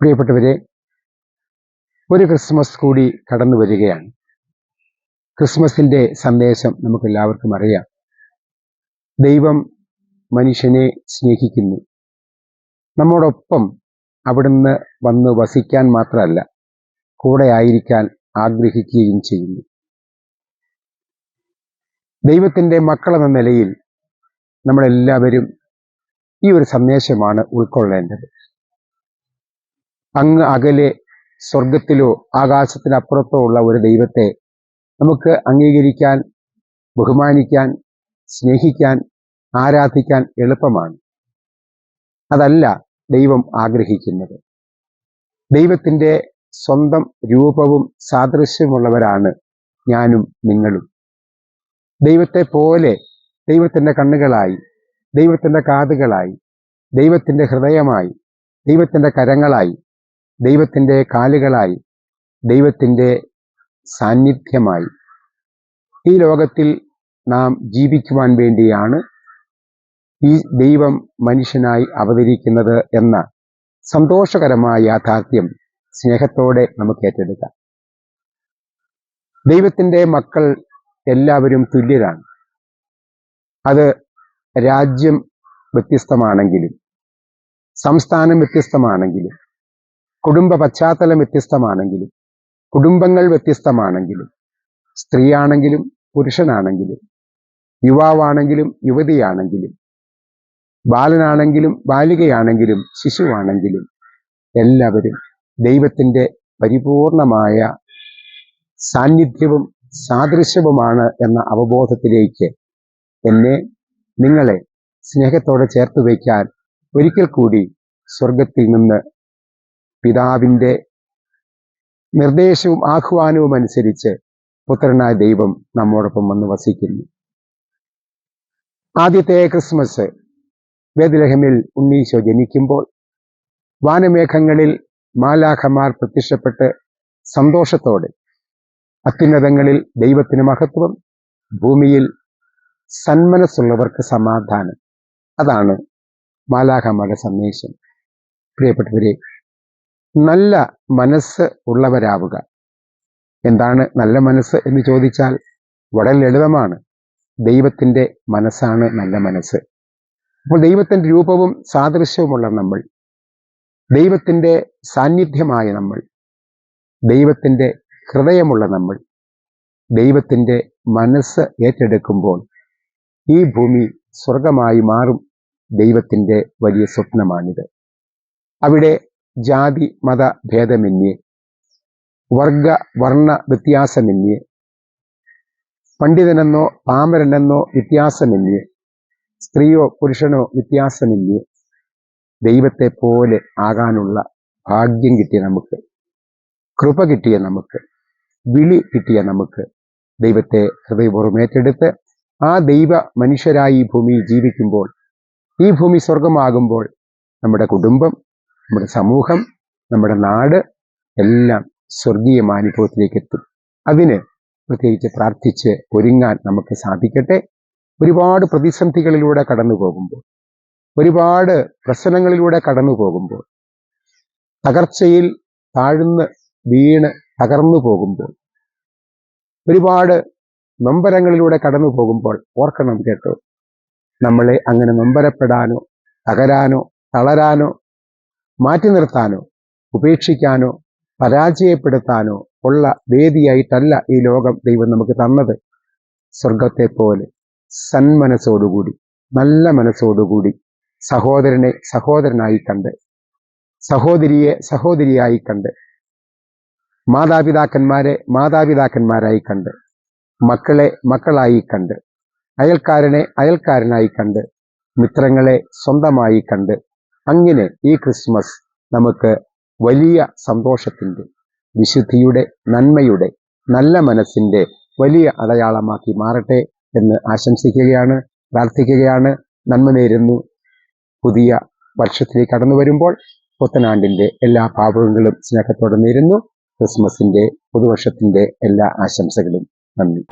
പ്രിയപ്പെട്ടവരെ ഒരു ക്രിസ്മസ് കൂടി കടന്നു വരികയാണ്. ക്രിസ്മസിന്റെ സന്ദേശം നമുക്ക് എല്ലാവർക്കും അറിയാം. ദൈവം മനുഷ്യനെ സ്നേഹിക്കുന്നു. നമ്മോടൊപ്പം അവിടുന്ന് വന്ന് വസിക്കാൻ മാത്രമല്ല കൂടെ ആയിരിക്കാൻ ആഗ്രഹിക്കുകയും ചെയ്യുന്നു. ദൈവത്തിന്റെ മക്കളെന്ന നിലയിൽ നമ്മളെല്ലാവരും ഈ ഒരു സന്ദേശമാണ് ഉൾക്കൊള്ളേണ്ടത്. അങ്ങ് അകലെ സ്വർഗത്തിലോ ആകാശത്തിനപ്പുറത്തോ ഉള്ള ഒരു ദൈവത്തെ നമുക്ക് അംഗീകരിക്കാൻ ബഹുമാനിക്കാൻ സ്നേഹിക്കാൻ ആരാധിക്കാൻ എളുപ്പമാണ്. അതല്ല ദൈവം ആഗ്രഹിക്കുന്നത്. ദൈവത്തിന്റെ സ്വന്തം രൂപവും സാദൃശ്യമുള്ളവരാണ് ഞാനും നിങ്ങളും. ദൈവത്തെ പോലെ ദൈവത്തിന്റെ കണ്ണുകളായി ദൈവത്തിന്റെ കാതുകളായി ദൈവത്തിന്റെ ഹൃദയമായി ദൈവത്തിന്റെ കരങ്ങളായി ദൈവത്തിന്റെ കാലുകളായി ദൈവത്തിന്റെ സാന്നിധ്യമായി. ഈ ലോകത്തിൽ നാം ജീവിക്കുവാൻ വേണ്ടിയാണ് ഈ ദൈവം മനുഷ്യനായി അവതരിക്കുന്നത് എന്ന സന്തോഷകരമായ യാഥാർത്ഥ്യം സ്നേഹത്തോടെ നമുക്ക് ഏറ്റെടുക്കാം. ദൈവത്തിന്റെ മക്കൾ എല്ലാവരും തുല്യരാണ്. അത് രാജ്യം വ്യത്യസ്തമാണെങ്കിലും സംസ്ഥാനം വ്യത്യസ്തമാണെങ്കിലും കുടുംബ പശ്ചാത്തലം വ്യത്യസ്തമാണെങ്കിലും കുടുംബങ്ങൾ വ്യത്യസ്തമാണെങ്കിലും സ്ത്രീയാണെങ്കിലും പുരുഷനാണെങ്കിലും യുവാവാണെങ്കിലും യുവതിയാണെങ്കിലും ബാലനാണെങ്കിലും ബാലികയാണെങ്കിലും ശിശുവാണെങ്കിലും എല്ലാവരും ദൈവത്തിന്റെ പരിപൂർണമായ സാന്നിധ്യവും സാദൃശ്യവുമാണ് എന്ന അവബോധത്തിലേക്ക് എന്നെ നിങ്ങളെ സ്നേഹത്തോടെ ചേർത്ത് വയ്ക്കാൻ ഒരിക്കൽ കൂടി സ്വർഗത്തിൽ നിന്ന് പിതാവിന്റെ നിർദ്ദേശവും ആഹ്വാനവും അനുസരിച്ച് പുത്രനായ ദൈവം നമ്മോടൊപ്പം വന്ന് വസിക്കുന്നു. ആദ്യത്തെ ക്രിസ്മസ് വേദലഹമിൽ ഉണ്ണീശോ ജനിക്കുമ്പോൾ വാനമേഘങ്ങളിൽ മാലാഖമാർ പ്രത്യക്ഷപ്പെട്ട് സന്തോഷത്തോടെ അത്യുന്നതങ്ങളിൽ ദൈവത്തിന് മഹത്വം ഭൂമിയിൽ സന്മനസ്സുള്ളവർക്ക് സമാധാനം. അതാണ് മാലാഖമാരുടെ സന്ദേശം. പ്രിയപ്പെട്ടവരെ നല്ല മനസ്സ് ഉള്ളവരാവുക. എന്താണ് നല്ല മനസ്സ് എന്ന് ചോദിച്ചാൽ വളരെ ലളിതമാണ്. ദൈവത്തിന്റെ മനസ്സാണ് നല്ല മനസ്സ്. അപ്പോൾ ദൈവത്തിന്റെ രൂപവും സാദൃശ്യവുമുള്ള നമ്മൾ ദൈവത്തിന്റെ സാന്നിധ്യമായ നമ്മൾ ദൈവത്തിന്റെ ഹൃദയമുള്ള നമ്മൾ ദൈവത്തിന്റെ മനസ്സ് ഏറ്റെടുക്കുമ്പോൾ ഈ ഭൂമി സ്വർഗമായി മാറും ദൈവത്തിന്റെ വലിയ സ്വപ്നമാണിത്. അവിടെ ജാതി മത ഭേദമന്യേ. വർഗ വർണ വ്യത്യാസമന്യേ. പണ്ഡിതനെന്നോ പാമരനെന്നോ വ്യത്യാസമന്യേ. സ്ത്രീയോ പുരുഷനോ വ്യത്യാസമില്ലേ ദൈവത്തെ പോലെ ആകാനുള്ള ഭാഗ്യം കിട്ടിയ നമുക്ക് കൃപ കിട്ടിയ നമുക്ക് വിളി കിട്ടിയ നമുക്ക് ദൈവത്തെ ഹൃദയപൂർവം ഏറ്റെടുത്ത് ആ ദൈവ മനുഷ്യരായി ഈ ഭൂമിയിൽ ജീവിക്കുമ്പോൾ ഈ ഭൂമി സ്വർഗമാകുമ്പോൾ നമ്മുടെ കുടുംബം നമ്മുടെ സമൂഹം നമ്മുടെ നാട് എല്ലാം സ്വർഗീയ അനുഭവത്തിലേക്ക് എത്തും. അതിന് പ്രത്യേകിച്ച് പ്രാർത്ഥിച്ച് ഒരുങ്ങാൻ നമുക്ക് സാധിക്കട്ടെ. ഒരുപാട് പ്രതിസന്ധികളിലൂടെ കടന്നു പോകുമ്പോൾ ഒരുപാട് പ്രശ്നങ്ങളിലൂടെ കടന്നു പോകുമ്പോൾ തകർച്ചയിൽ താഴ്ന്ന് വീണ് തകർന്നു പോകുമ്പോൾ ഒരുപാട് നൊമ്പരങ്ങളിലൂടെ കടന്നു പോകുമ്പോൾ ഓർക്കണം കേട്ടോ. നമ്മളെ അങ്ങനെ നൊമ്പരപ്പെടാനോ തകരാനോ തളരാനോ മാറ്റി നിർത്താനോ ഉപേക്ഷിക്കാനോ പരാജയപ്പെടുത്താനോ ഉള്ള വേദിയായിട്ടല്ല ഈ ലോകം ദൈവം നമുക്ക് തന്നത്. സ്വർഗത്തെ പോലെ സന്മനസ്സോടുകൂടി നല്ല മനസ്സോടുകൂടി സഹോദരനെ സഹോദരനായി കണ്ട് സഹോദരിയെ സഹോദരിയായി കണ്ട് മാതാപിതാക്കന്മാരെ മാതാപിതാക്കന്മാരായി കണ്ട് മക്കളെ മക്കളായി കണ്ട് അയൽക്കാരനെ അയൽക്കാരനായി കണ്ട് മിത്രങ്ങളെ സ്വന്തമായി കണ്ട് അങ്ങനെ ഈ ക്രിസ്മസ് നമുക്ക് വലിയ സന്തോഷത്തിന്റെ വിശുദ്ധിയുടെ നന്മയുടെ നല്ല മനസ്സിന്റെ വലിയ അടയാളമാക്കി മാറട്ടെ എന്ന് ആശംസിക്കുകയാണ് പ്രാർത്ഥിക്കുകയാണ്. നന്മ നേരുന്നു. പുതിയ വർഷത്തിലേക്ക് കടന്നു വരുമ്പോൾ പുത്തനാണ്ടിന്റെ എല്ലാ പാവങ്ങളും സ്നേഹത്തോടെ നേരുന്നു. ക്രിസ്മസിന്റെ പുതുവർഷത്തിന്റെ എല്ലാ ആശംസകളും. നന്ദി.